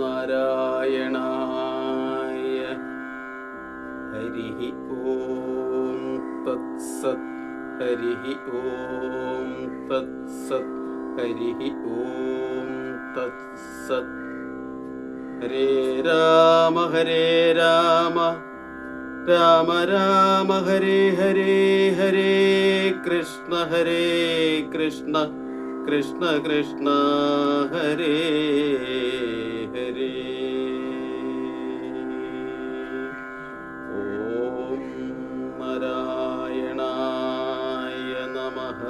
നാരായണായ. ഹരി ഓം തത്സത്. ഹരി ഓം തത്സത്. ഹരി ഓം തത്സത്. ഹരേ രാമ ഹരേ രാമ. രാമ രാമ ഹരേ ഹരേ ഹരേ കൃഷ്ണ ഹരേ കൃഷ്ണ. കൃഷ്ണ കൃഷ്ണ ഹരേ. ഓം നാരായണായ നമഃ.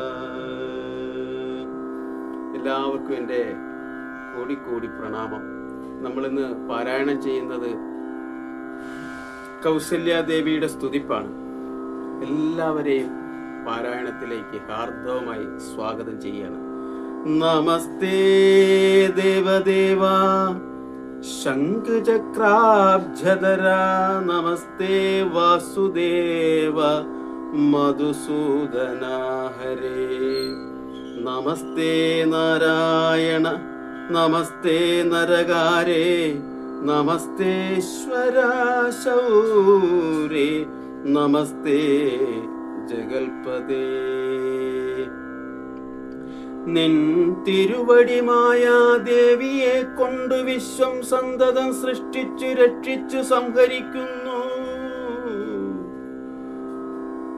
എല്ലാവർക്കും എന്റെ കോടിക്കോടി പ്രണാമം. നമ്മളിന്ന് പാരായണം ചെയ്യുന്നത് കൗസല്യാദേവിയുടെ സ്തുതിപ്പാണ്. എല്ലാവരെയും പാരായണത്തിലേക്ക് ഹാർദവമായി സ്വാഗതം ചെയ്യണം നമസ്തേ ദേവദേവ. ശംഖചക്രാബ്ജധര നമസ്തേ വാസുദേവ മധുസൂദന ഹരേ നമസ്തേ നാരായണ നമസ്തേ നരകാരേ നമസ്തേശ്വര ശൗരേ നമസ്തേ ജഗൽപദേ നിൻ തിരുവടിമായ ദേവിയെ കൊണ്ട് വിശ്വം സന്തതം സൃഷ്ടിച്ചു രക്ഷിച്ചു സംഹരിക്കുന്നു.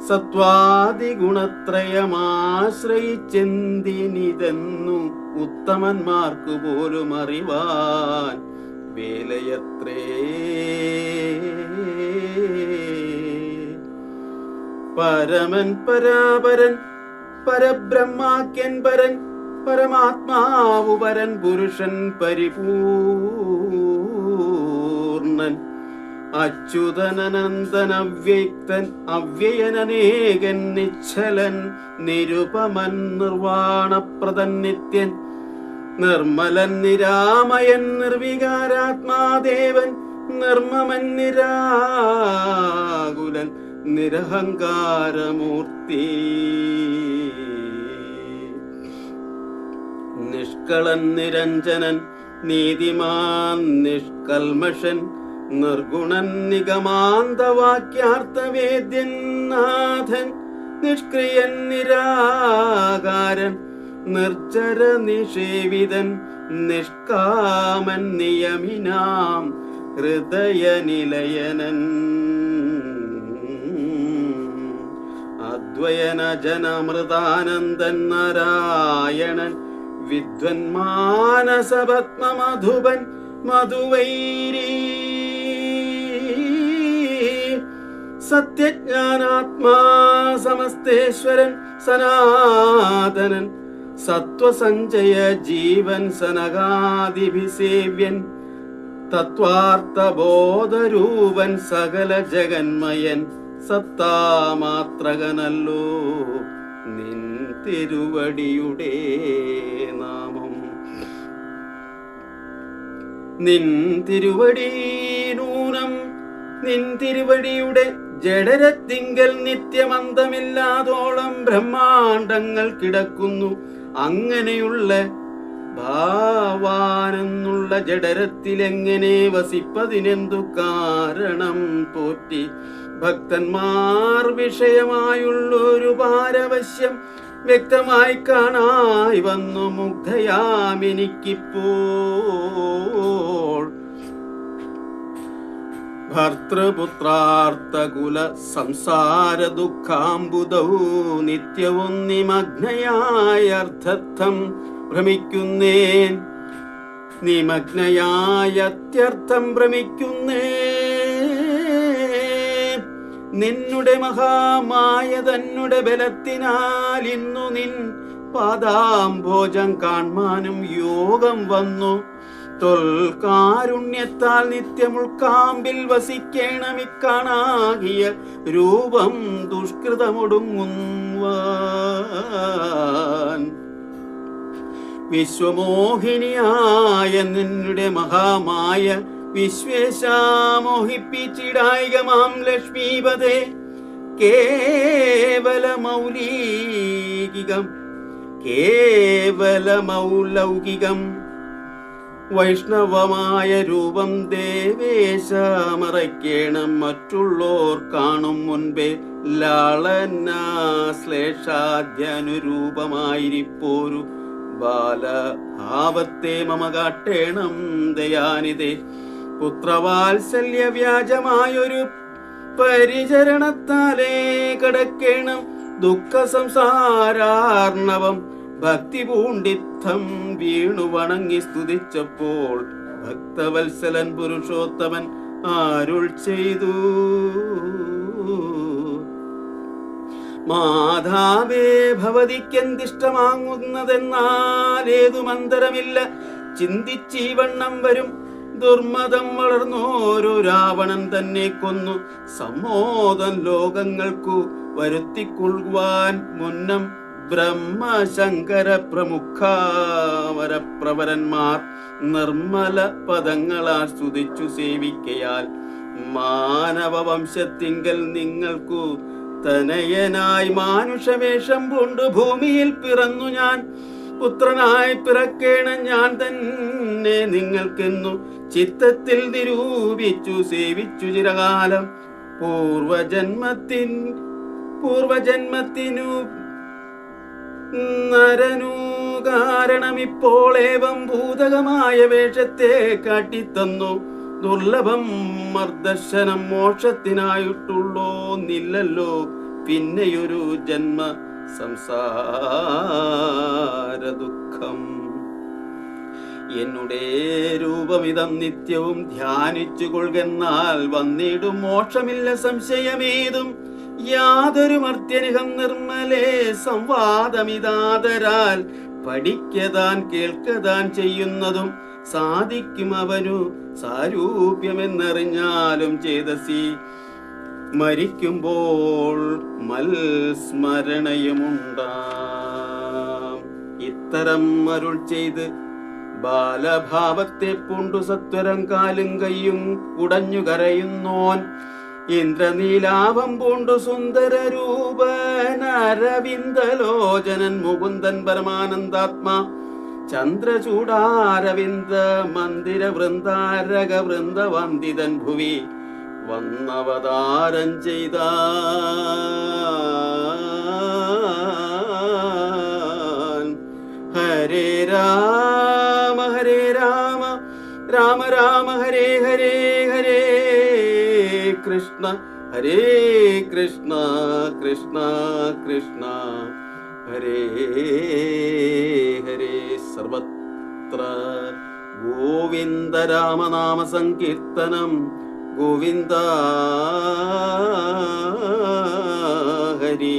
സത്വാദി ഗുണത്രയമാശ്രയിച്ചെന്തിനിതെന്നു ഉത്തമന്മാർക്കു പോലും അറിവാൻ വേലയത്രേ. പരമൻ പരാപരൻ പരബ്രഹ്മാക്യൻ പരൻ പരമാത്മാവു പരൻ പുരുഷൻ പരിപൂർണൻ. അച്യുതനനന്ദൻ അവ്യക്തൻ അവ്യയനേകൻ നിശ്ചലൻ നിരുപമൻ നിർവാണപ്രദൻ നിത്യൻ. നിർമ്മലൻ നിരാമയൻ നിർവികാരാത്മാദേവൻ നിർമ്മമൻ നിരാകുലൻ. നിരഹങ്കാരമൂർത്തി. നിഷ്കളൻ നിരഞ്ജനൻ നീതിമാൻ നിഷ്കൽമഷൻ നിർഗുണൻ നിഗമാന്തവാക്യാർത്ഥവേദ്യൻ നാഥൻ നിഷ്ക്രിയൻ നിരാകാരൻ നിർജര നിഷേവിതൻ നിഷ്കാമൻ നിയമിനാം ഹൃദയനിലയനൻ. അദ്വയന ജനമൃതാനന്ദൻ നാരായണൻ വിദ്വൻ മാനസപത്മമധുപൻ മധുവൈരീ. സത്യജ്ഞാനാത്മാ സമസ്തേശ്വരൻ സനാതനൻ സത്വസഞ്ജയ ജീവൻ സനകാദിഭിസേവ്യൻ തത്വാർത്ഥബോധരൂപൻ സകല ജഗന്മയൻ സത്താമാത്രകനല്ലോ. നിൻ തിരുവടിയുടെ നാമം. നിൻ തിരുവടി നൂനം നിൻ തിരുവടിയുടെ ജഡരത്തിങ്കൽ നിത്യമന്തമില്ലാതോളം ബ്രഹ്മാണ്ടങ്ങൾ കിടക്കുന്നു. അങ്ങനെയുള്ള ഭാവാനെന്നുള്ള ജഡരത്തിലെങ്ങനെ വസിപ്പതിനെന്തു കാരണം പോറ്റി? ഭക്തന്മാർ വിഷയമായുള്ളൊരു ഭാരവശ്യം വ്യക്തമായി കാണായി വന്നു മുഗ്ധയാമെനിക്കിപ്പോൾ. ഭർത്തൃപുത്രാർത്ഥകുല സംസാര ദുഃഖാംബുദൗ നിത്യവും നിമഗ്നയായ അർത്ഥം ഭ്രമിക്കുന്നേൻ. നിമഗ്നയായ അത്യർത്ഥം ഭ്രമിക്കുന്നേ നിന്നുടെ മഹാമായ തന്നുടെ ബലത്തിനാൽ ഇന്നു നിൻ പാദാംഭോജം കാൺമാനും യോഗം വന്നു. തൊൽകാരുണ്യത്താൽ നിത്യമുൾക്കാമ്പിൽ വസിക്കണമിക്കാണാകിയ രൂപം ദുഷ്കൃതമൊടുങ്ങുവാൻ. വിശ്വമോഹിനിയായ നിന്നുടെ മഹാമായ വിശ്വേശാമോഹിപ്പിച്ചിടായികമാം ലക്ഷ്മീപതേ. കേവല മൗലീകികം കേവല മൗലൗകികം വൈഷ്ണവമായ രൂപം ദേവേശ മറയ്ക്കേണം മറ്റുള്ളോർ കാണും മുൻപേ ലാളന ശ്ലേഷാദ്യനുരൂപമായിരിപ്പോരു ബാലഭാവത്തെ മമ കാട്ടേണം ദയാനിതേ പുത്രവാത്സല്യ വ്യാജമായൊരു പരിചരണത്താലേ കടക്കേണം ദുഃഖ സംസാരാർണവം ഭക്തി പൂണ്ടിത്തം വീണു വണങ്ങി സ്തുതിച്ചപ്പോൾ ഭക്തവത്സലൻ പുരുഷോത്തമൻ ആരുൾ ചെയ്തു. മാതാവേ ഭവതിക്കെന്തിഷ്ടമാങ്ങുന്നതെന്നാൽ ഏതു മന്ദരമില്ല ചിന്തിച്ചീവണ്ണം വരും ദുർമതം വളർന്നോരു രാവണൻ തന്നെ കൊന്നു. സമ്മോദം ലോകങ്ങൾക്കു വരുത്തിക്കൊള്ളുവാൻ മുന്നം ബ്രഹ്മശങ്കര പ്രമുഖാവരപ്രവരന്മാർ നിർമ്മല പദങ്ങളാൽ സ്തുതിച്ചു സേവിക്കയാൽ മാനവ വംശത്തിങ്കൽ നിങ്ങൾക്കു തനയനായി മാനുഷവേഷം കൊണ്ട് ഭൂമിയിൽ പിറന്നു ഞാൻ. പുത്രനായി പിറക്കേണം ഞാൻ തന്നെ നിങ്ങൾക്കെന്നു ചിത്തത്തിൽ നിരൂപിച്ചു സേവിച്ചു ചിരകാലം. പൂർവജന്മത്തിൻ പൂർവജന്മത്തിനു നരനു കാരണം ഇപ്പോൾ ഏവം ഭൂതകമായ വേഷത്തെ കാട്ടിത്തന്നു. ദുർലഭം മർദ്ദർശനം മോക്ഷത്തിനായിട്ടുള്ളോ നില്ലല്ലോ പിന്നെയൊരു ജന്മ സംസാര ദുഃഖം എന്നുടെ രൂപമിതം നിത്യവും ധ്യാനിച്ചു കൊള്ളുകെന്നാൽ വന്നിടും മോക്ഷമില്ല സംശയമേതും. യാതൊരു മർത്യനിഹം നിർമ്മലേ സംവാദമിതാതരാൽ പഠിക്കതാൻ കേൾക്കതാൻ ചെയ്യുന്നതും സാധിക്കും അവനു സാരൂപ്യമെന്നറിഞ്ഞാലും ചേതസി. മരിക്കുമ്പോൾ മൽസ്മരണയുമുണ്ടാം. ഇത്തരം അരുൾ ചെയ്ത് ബാലഭാവത്തെ പൂണ്ടു സത്വരം കാലും കയ്യും കുടഞ്ഞു കരയുന്നോൻ ഇന്ദ്രനീലാഭം പൂണ്ടു സുന്ദര രൂപനരവിന്ദലോചനൻ മുകുന്ദൻ പരമാനന്ദാത്മാ ചന്ദ്രചൂടാരവിന്ദ മന്ദിര വൃന്ദാരക വൃന്ദവന്ദിതൻ ഭുവി വന്നവതാരം ചെയ്ത ഹരേ രാമ ഹരേ രാമ രാമ രാമ ഹരേ ഹരേ ഹരേ കൃഷ്ണ ഹരേ കൃഷ്ണ കൃഷ്ണ കൃഷ്ണ ഹരേ ഹരേ സർവത്ര ഗോവിന്ദ രാമനാമ സങ്കീർത്തനം. ഗോവിന്ദ ഹരി.